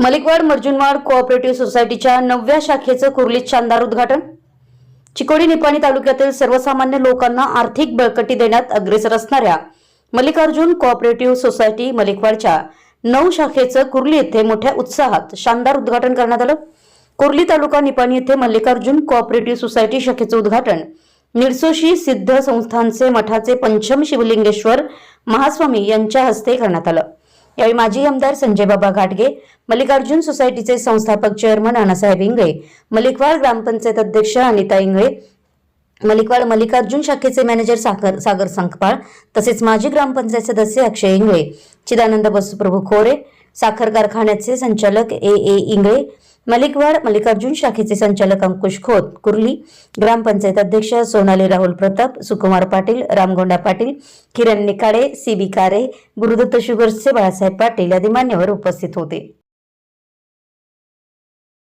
Malikwad मर्जुनवाड cooperative सोसायटीच्या नवव्या शाखेचं कुर्लीत शानदार उद्घाटन. चिकोडी निपाणी तालुक्यातील सर्वसामान्य लोकांना आर्थिक बळकटी देण्यात अग्रेसर असणाऱ्या मल्लिकार्जुन कोऑपरेटिव्ह सोसायटी मलिकवाडच्या नऊ शाखेचं कुर्ली येथे मोठ्या उत्साहात शानदार उद्घाटन करण्यात आलं. कुर्ली तालुका निपाणी येथे मल्लिकार्जुन कोऑपरेटिव्ह सोसायटी शाखेचं उद्घाटन. निरसोशी सिद्ध संस्थानचे मठाचे पंचम शिवलिंगेश्वर महास्वामी यांच्या हस्ते करण्यात आलं. यावेळी माजी आमदार संजय बाबा घाटगे मल्लिकार्जुन सोसायटीचे संस्थापक चेअरमन नानासाहेब इंगळे मलिकवाड ग्रामपंचायत अध्यक्ष अनिता इंगळे मलिकवाड मल्लिकार्जुन शाखेचे मॅनेजर सागर सागर संखपाळ तसेच माजी ग्रामपंचायत सदस्य अक्षय इंगळे चिदानंद बसुप्रभू खोरे साखर कारखान्याचे संचालक ए ए इंगळे मलिकवाड मल्लिकार्जुन शाखेचे संचालक अंकुश खोत कुर्ली ग्रामपंचायत अध्यक्ष सोनाली राहुल प्रताप सुकुमार पाटील रामगोंडा पाटील किरण निकाळे सी बी कारे गुरुदत्त शुगर्सचे बाळासाहेब पाटील आदी मान्यवर उपस्थित होते.